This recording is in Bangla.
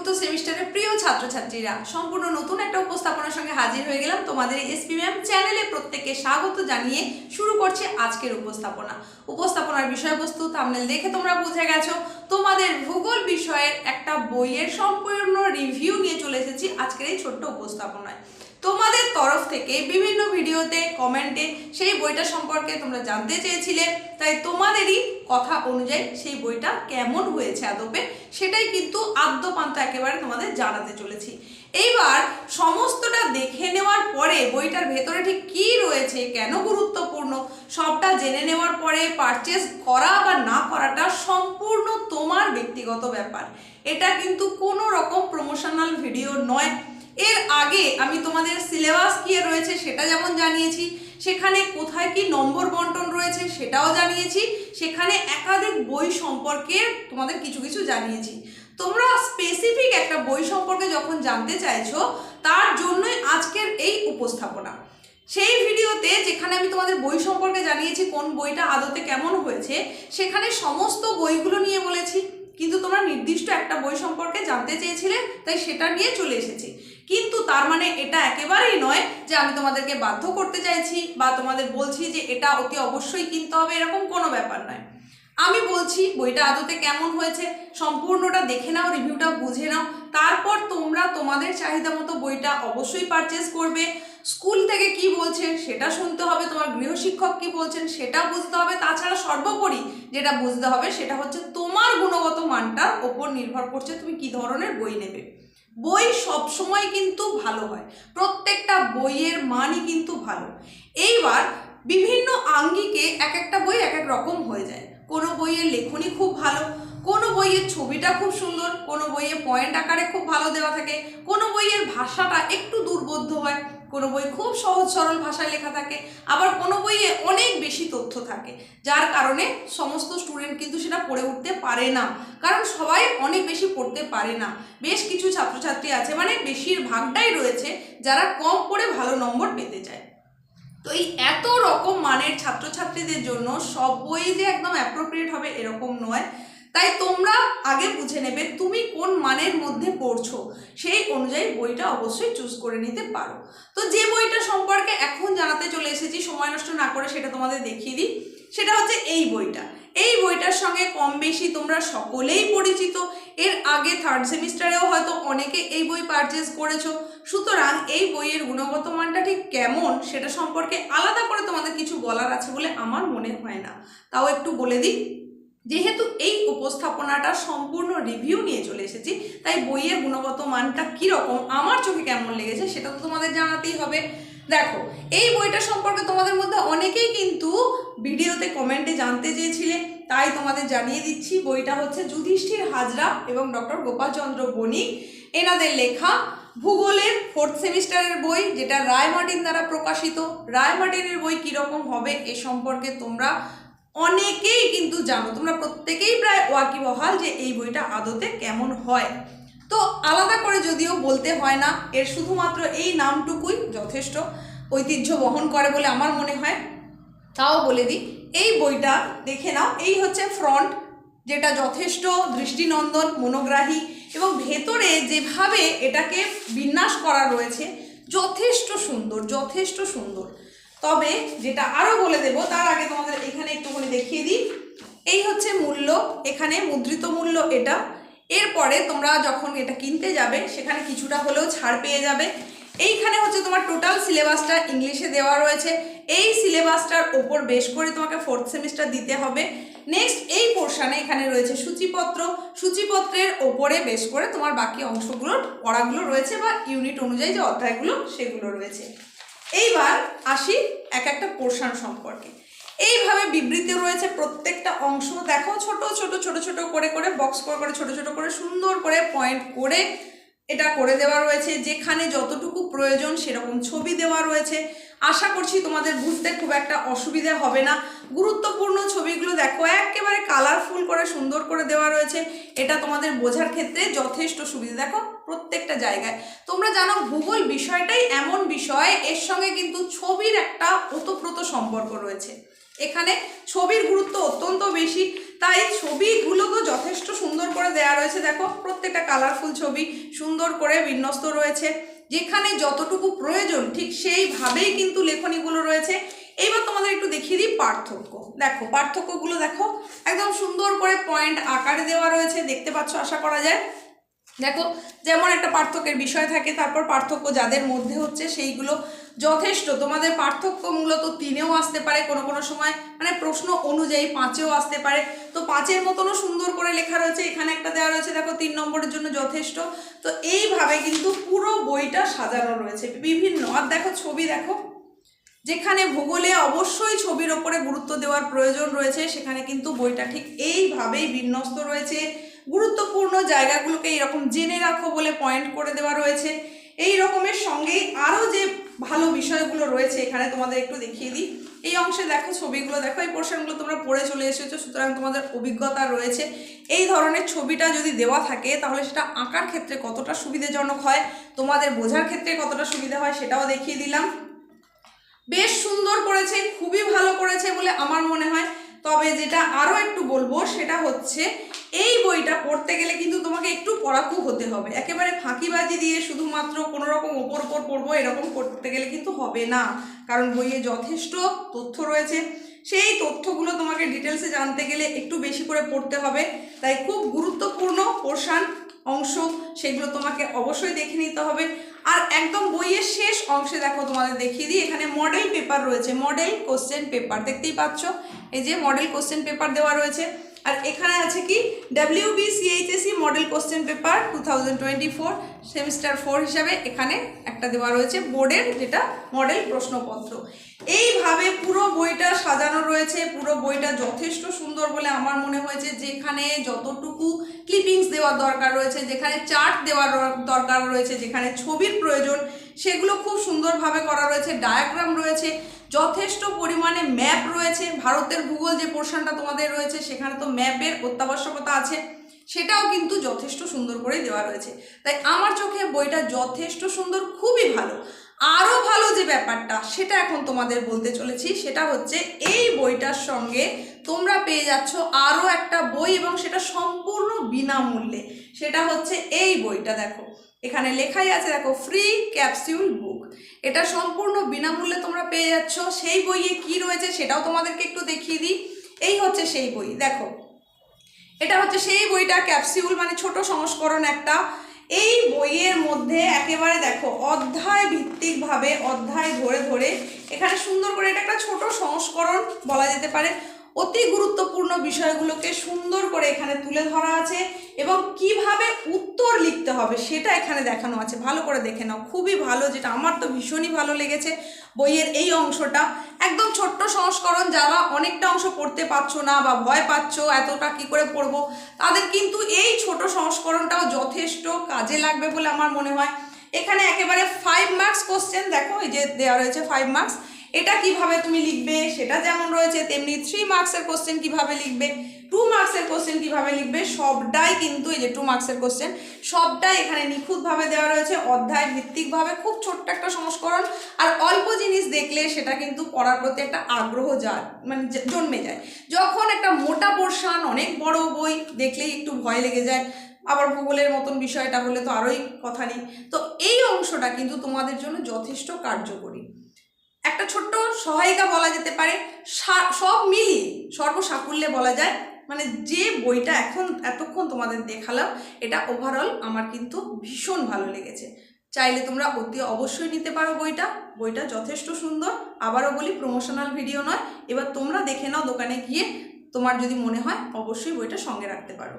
চতুর্থ সেমিস্টারের প্রিয় ছাত্রছাত্রীরা, সম্পূর্ণ নতুন একটা উপস্থাপনার সঙ্গে হাজির হয়ে গেলাম তোমাদের এসপি ম্যাম চ্যানেলে। প্রত্যেককে স্বাগত জানিয়ে শুরু করছে আজকের উপস্থাপনা। উপস্থাপনার বিষয়বস্তু থামনেল দেখে তোমরা বুঝে গেছো। তোমাদের ভূগোল বিষয়ের একটা বইয়ের সম্পূর্ণ রিভিউ নিয়ে চলে এসেছি আজকের এই ছোট্ট উপস্থাপনায়। তরফ থেকে বিভিন্ন ভিডিওতে, কমেন্টে সেই বইটা সম্পর্কে তোমরা জানতে চেয়েছিলে। তাই তোমাদেরই কথা অনুযায়ী সেই বইটা কেমন হয়েছে আদপে, সেটাই কিন্তু আদ্যপান্ত একেবারে তোমাদের জানাতে চলেছি। এইবার সমস্তটা দেখে নেওয়ার পরে বইটার ভেতরে ঠিক কী রয়েছে, কেন গুরুত্বপূর্ণ, সবটা জেনে নেওয়ার পরে পারচেস করা বা না করাটা সম্পূর্ণ তোমার ব্যক্তিগত ব্যাপার। এটা কিন্তু কোনো রকম প্রমোশনাল ভিডিও নয়। এর আগে আমি তোমাদের সিলেবাস কি রয়েছে সেটা যেমন জানিয়েছি, সেখানে কোথায় কি নম্বর বন্টন রয়েছে সেটাও জানিয়েছি, সেখানে একাধিক বই সম্পর্কে তোমাদের কিছু কিছু জানিয়েছি। তোমরা স্পেসিফিক একটা বই সম্পর্কে যখন জানতে চাইছো, তার জন্যই আজকের এই উপস্থাপনা। সেই ভিডিওতে যেখানে আমি তোমাদের বই সম্পর্কে জানিয়েছি, কোন বইটা আদতে কেমন হয়েছে, সেখানে সমস্ত বইগুলো নিয়ে বলেছি। কিন্তু তোমরা নির্দিষ্ট একটা বই সম্পর্কে জানতে চেয়েছিলে, তাই সেটা নিয়ে চলে এসেছি। কিন্তু তার মানে এটা একেবারেই নয় যে আমি তোমাদেরকে বাধ্য করতে চাইছি বা তোমাদের বলছি যে এটা অতি অবশ্যই কিনতে হবে, এরকম কোনো ব্যাপার নয়। আমি বলছি বইটা আদতে কেমন হয়েছে, সম্পূর্ণটা দেখে নাও, রিভিউটা বুঝে নাও, তারপর তোমরা তোমাদের চাহিদা মতো বইটা অবশ্যই পারচেস করবে। স্কুল থেকে কি বলছে সেটা শুনতে হবে, তোমার গৃহশিক্ষক কি বলছেন সেটা বুঝতে হবে, তাছাড়া সর্বোপরি যেটা বুঝতে হবে সেটা হচ্ছে তোমার গুণগত মানটার ওপর নির্ভর করছে তুমি কি ধরনের বই নেবে। বই সব সময় কিন্তু ভালো হয়। প্রত্যেকটা বইয়ের মানই কিন্তু ভালো। এইবার বিভিন্ন আঙ্গিকে এক একটা বই এক এক রকম হয়ে যায়। কোনো বইয়ের লেখনই খুব ভালো কোনো বইয়ের ছবিটা খুব সুন্দর, কোনো বইয়ে পয়েন্ট আকারে খুব ভালো দেওয়া থাকে, কোনো বইয়ের ভাষাটা একটু দুর্বোধ্য হয়, কোনো বই খুব সহজ সরল ভাষায় লেখা থাকে, আবার কোনো বইয়ে অনেক বেশি তথ্য থাকে, যার কারণে সমস্ত স্টুডেন্ট কিন্তু সেটা পড়ে উঠতে পারে না, কারণ সবাই অনেক বেশি পড়তে পারে না। বেশ কিছু ছাত্রছাত্রী আছে মানে বেশিরভাগটাই রয়েছে, যারা কম পড়ে ভালো নম্বর পেতে চায়। তো এই এত রকম মানের ছাত্রছাত্রীদের জন্য সব বই যে একদম অ্যাপ্রোপ্রিয়েট হবে এরকম নয়। তাই তোমরা আগে বুঝে নেবে তুমি কোন মানের মধ্যে পড়ছো। সেই অনুযায়ী বইটা অবশ্যই চুজ করে নিতে পারো। তো যে বইটা সম্পর্কে এখন জানাতে চলে এসেছি, সময় নষ্ট না করে সেটা তোমাদের দেখিয়ে দিই। সেটা হচ্ছে এই বইটা। এই বইটার সঙ্গে কম বেশি তোমরা সকলেই পরিচিত। এর আগে থার্ড সেমিস্টারেও হয়তো অনেকে এই বই পারচেস করেছ। সুতরাং এই বইয়ের গুণগত মানটা ঠিক কেমন সেটা সম্পর্কে আলাদা করে তোমাদের কিছু বলার আছে বলে আমার মনে হয় না। তাও একটু বলে দিই। যেহেতু এই উপস্থাপনাটা সম্পূর্ণ রিভিউ নিয়ে চলে এসেছি, তাই বইয়ের গুণগত মানটা কীরকম আমার চোখে কেমন লেগেছে সেটা তো তোমাদের জানাতেই হবে। দেখো, এই বইটা সম্পর্কে তোমাদের মধ্যে অনেকেই কিন্তু ভিডিওতে কমেন্টে জানতে চেয়েছিলে, তাই তোমাদের জানিয়ে দিচ্ছি, বইটা হচ্ছে যুধিষ্ঠির হাজরা এবং ডক্টর গোপালচন্দ্র বণিক। এনাদের লেখা ভূগোলের ফোর্থ সেমিস্টারের বই, যেটা রায় মার্টিন দ্বারা প্রকাশিত। রায় মার্টিনের বই কীরকম হবে এ সম্পর্কে তোমরা অনেকেই কিন্তু জানো, তোমরা প্রত্যেকেই প্রায় ওয়াকিবহাল যে এই বইটা আদতে কেমন হয়। তো আলাদা করে যদিও বলতে হয় না, এর শুধুমাত্র এই নামটুকুই যথেষ্ট ঐতিহ্য বহন করে বলে আমার মনে হয়। তাও বলে দিই, এই বইটা দেখে নাও, এই হচ্ছে ফ্রন্ট, যেটা যথেষ্ট দৃষ্টিনন্দন, মনোগ্রাহী এবং ভেতরে যেভাবে এটাকে বিন্যাস করা রয়েছে, যথেষ্ট সুন্দর যথেষ্ট সুন্দর। তবে যেটা আরও বলে দেব, তার আগে তোমাদের এখানে একটুখানি দেখিয়ে দিই। এই হচ্ছে মূল্য, এখানে মুদ্রিত মূল্য এটা। এরপরে তোমরা যখন এটা কিনতে যাবে, সেখানে কিছুটা হলেও ছাড় পেয়ে যাবে। এইখানে হচ্ছে তোমার টোটাল সিলেবাসটা ইংলিশে দেওয়া রয়েছে। এই সিলেবাসটার ওপর বেশ করে তোমাকে ফোর্থ সেমিস্টার দিতে হবে। নেক্সট এই পোর্শানে এখানে রয়েছে সূচিপত্র। সূচিপত্রের ওপরে বেশ করে তোমার বাকি অংশগুলোর পড়াগুলো রয়েছে বা ইউনিট অনুযায়ী যে অধ্যায়গুলো, সেগুলো রয়েছে। এইবার আসি এক একটা পোর্শন সম্পর্কে। এইভাবে বিবৃতি রয়েছে প্রত্যেকটা অংশ। দেখো, ছোট ছোট ছোট ছোট করে করে বক্স করে করে, ছোট ছোট করে, সুন্দর করে পয়েন্ট করে এটা করে দেওয়া রয়েছে। যেখানে যতটুকু প্রয়োজন সেরকম ছবি দেওয়া রয়েছে। আশা করছি তোমাদের বুঝতে খুব একটা অসুবিধা হবে না। গুরুত্বপূর্ণ ছবিগুলো দেখো, একেবারে কালারফুল করে, সুন্দর করে দেওয়া রয়েছে। এটা তোমাদের বোঝার ক্ষেত্রে যথেষ্ট সুবিধা। দেখো, প্রত্যেকটা জায়গায়। তোমরা জানো, ভূগোল বিষয়টাই এমন বিষয়, এর সঙ্গে কিন্তু ছবির একটা ওতপ্রোত সম্পর্ক রয়েছে। এখানে ছবির গুরুত্ব অত্যন্ত বেশি, তাই ছবিগুলো তো যথেষ্ট সুন্দর করে দেওয়া রয়েছে। দেখো, প্রত্যেকটা কালারফুল ছবি সুন্দর করে বিন্যস্ত রয়েছে। যেখানে যতটুকু প্রয়োজন, ঠিক সেইভাবেই কিন্তু লেখনীগুলো রয়েছে। এইবার তোমাদের একটু দেখিয়ে দিই পার্থক্য। দেখো, পার্থক্যগুলো দেখো। একদম সুন্দর করে পয়েন্ট আকারে দেওয়া রয়েছে, দেখতে পাচ্ছ, আশা করা যায়। দেখো, যেমন একটা পার্থক্যের বিষয় থাকে, তারপর পার্থক্য যাদের মধ্যে হচ্ছে, সেইগুলো যথেষ্ট। তোমাদের পার্থক্য মূলত তিনেও আসতে পারে কোনো কোনো সময়। মানে প্রশ্ন অনুযায়ী পাঁচেও আসতে পারে। তো পাঁচের মতনও সুন্দর করে লেখা রয়েছে। এখানে একটা দেওয়া রয়েছে, দেখো, তিন নম্বরের জন্য যথেষ্ট। তো এইভাবে কিন্তু পুরো বইটা সাজানো রয়েছে। বিভিন্ন, আর দেখো, ছবি দেখো। যেখানে ভূগোলে অবশ্যই ছবির ওপরে গুরুত্ব দেওয়ার প্রয়োজন রয়েছে, সেখানে কিন্তু বইটা ঠিক এইভাবেই বিন্যস্ত রয়েছে। গুরুত্বপূর্ণ জায়গাগুলোকে এইরকম জেনে রাখো বলে পয়েন্ট করে দেওয়া রয়েছে। এই রকমের সঙ্গেই আরও যে ভালো বিষয়গুলো রয়েছে, এখানে তোমাদের একটু দেখিয়ে দিই। এই অংশে দেখো ছবিগুলো, দেখো এই পোর্শনগুলো তোমরা পড়ে চলে এসেছ, সুতরাং তোমাদের অভিজ্ঞতা রয়েছে। এই ধরনের ছবিটা যদি দেওয়া থাকে, তাহলে সেটা আঁকার ক্ষেত্রে কতটা সুবিধাজনক হয়, তোমাদের বোঝার ক্ষেত্রে কতটা সুবিধা হয় সেটাও দেখিয়ে দিলাম। বেশ সুন্দর করেছে, খুবই ভালো করেছে বলে আমার মনে হয়। তবে যেটা আরও একটু বলব, সেটা হচ্ছে এই বইটা পড়তে গেলে কিন্তু তোমাকে একটু পড়াকু হতে হবে। একেবারে ফাঁকিবাজি দিয়ে শুধুমাত্র কোনো রকম ওপর ওপর পড়ব এরকম করতে গেলে কিন্তু হবে না। কারণ বইয়ে যথেষ্ট তথ্য রয়েছে। সেই তথ্যগুলো তোমাকে ডিটেলসে জানতে গেলে একটু বেশি করে পড়তে হবে। তাই খুব গুরুত্বপূর্ণ পোর্শান অংশ, সেগুলো তোমাকে অবশ্যই দেখে নিতে হবে। আর একদম বইয়ের শেষ অংশে দেখো তোমাদের দেখিয়ে দিই। এখানে মডেল পেপার রয়েছে মডেল কোশ্চেন পেপার দেখতেই পাচ্ছ? এই যে মডেল কোশ্চেন পেপার দেওয়া রয়েছে। আর এখানে আছে কি? W B CHSE model question paper two thousand twenty four semester four হিসাবে এখানে একটা দেওয়া রয়েছে বোর্ডের যেটা মডেল প্রশ্নপত্র। এইভাবে পুরো বইটা সাজানো রয়েছে, পুরো বইটা যথেষ্ট সুন্দর বলে আমার মনে হয়েছে, যেখানে যতটুকু ক্লিপিংস দেওয়ার দরকার রয়েছে, যেখানে চার্ট দেওয়ার দরকার রয়েছে, যেখানে ছবির প্রয়োজন, সেগুলো খুব সুন্দরভাবে করা রয়েছে ডায়াগ্রাম রয়েছে যথেষ্ট পরিমাণে ম্যাপ রয়েছে। ভারতের ভূগোল যে পোর্শনটা তোমাদের রয়েছে, সেখানে তো ম্যাপের অত্যাবশ্যকতা আছে। সেটাও কিন্তু যথেষ্ট সুন্দর করে দেওয়া রয়েছে। তাই আমার চোখে বইটা যথেষ্ট সুন্দর, খুবই ভালো। আরও ভালো যে ব্যাপারটা, সেটা এখন তোমাদের বলতে চলেছি। সেটা হচ্ছে, এই বইটার সঙ্গে তোমরা পেয়ে যাচ্ছ আরও একটা বই এবং সেটা সম্পূর্ণ বিনামূল্যে। সেটা হচ্ছে এই বইটা, দেখো। এখানে লেখাই আছে, দেখো ফ্রি ক্যাপসিউল বুক এটা সম্পূর্ণ বিনামূল্যে তোমরা পেয়ে যাচ্ছ। সেই বইয়ে কি রয়েছে সেটাও তোমাদেরকে একটু দেখিয়ে দিই। এই হচ্ছে সেই বই, দেখো। এটা হচ্ছে সেই বইটা ক্যাপসিউল মানে ছোট সংস্করণ একটা। এই বইয়ের মধ্যে একেবারে, দেখো, অধ্যায় ভিত্তিকভাবে, অধ্যায় ধরে ধরে, এখানে সুন্দর করে এটা একটা ছোট সংস্করণ বলা যেতে পারে। অতি গুরুত্বপূর্ণ বিষয়গুলোকে সুন্দর করে এখানে তুলে ধরা আছে এবং কীভাবে উত্তর লিখতে হবে সেটা এখানে দেখানো আছে। ভালো করে দেখে নাও, খুবই ভালো, যেটা আমার তো ভীষণই ভালো লেগেছে বইয়ের এই অংশটা। একদম ছোট্ট সংস্করণ, যারা অনেকটা অংশ পড়তে পারছ না বা ভয় পাচ্ছ এতটা কি করে পড়ব, তাদের কিন্তু এই ছোট সংস্করণটাও যথেষ্ট কাজে লাগবে বলে আমার মনে হয়। এখানে একেবারে ফাইভ মার্কস কোশ্চেন দেখো এই যে দেওয়া রয়েছে ফাইভ মার্কস এটা কীভাবে তুমি লিখবে? সেটা যেমন রয়েছে, তেমনি থ্রি মার্কসের কোশ্চেন কীভাবে লিখবে? টু মার্কসের কোশ্চেন কীভাবে লিখবে? সবটাই কিন্তু এই যে টু মার্কসের কোশ্চেন সবটাই এখানে নিখুঁতভাবে দেওয়া রয়েছে, অধ্যায় ভিত্তিকভাবে, খুব ছোট্ট একটা সংস্করণ। আর অল্প জিনিস দেখলে সেটা কিন্তু পড়ার প্রতি একটা আগ্রহ যায় মানে জন্মে যায়। যখন একটা মোটা পোর্শন অনেক বড় বই, দেখলেই একটু ভয় লেগে যায়। আবার ভূগোলের মতন বিষয়টা হলে তো আরোই কথা নেই। তো এই অংশটা কিন্তু তোমাদের জন্য যথেষ্ট কার্যকরী। একটা ছোট্ট সহায়িকা বলা যেতে পারে। সব মিলিয়ে সর্বসাকুল্যে বলা যায় মানে যে বইটা এখন এতক্ষণ তোমাদের দেখালাম, এটা ওভারঅল আমার কিন্তু ভীষণ ভালো লেগেছে। চাইলে তোমরা অতি অবশ্যই নিতে পারো বইটা। বইটা যথেষ্ট সুন্দর। আবারও বলি প্রমোশনাল ভিডিও নয়। এবার তোমরা দেখে নাও দোকানে গিয়ে, তোমার যদি মনে হয়, অবশ্যই বইটা সঙ্গে রাখতে পারো।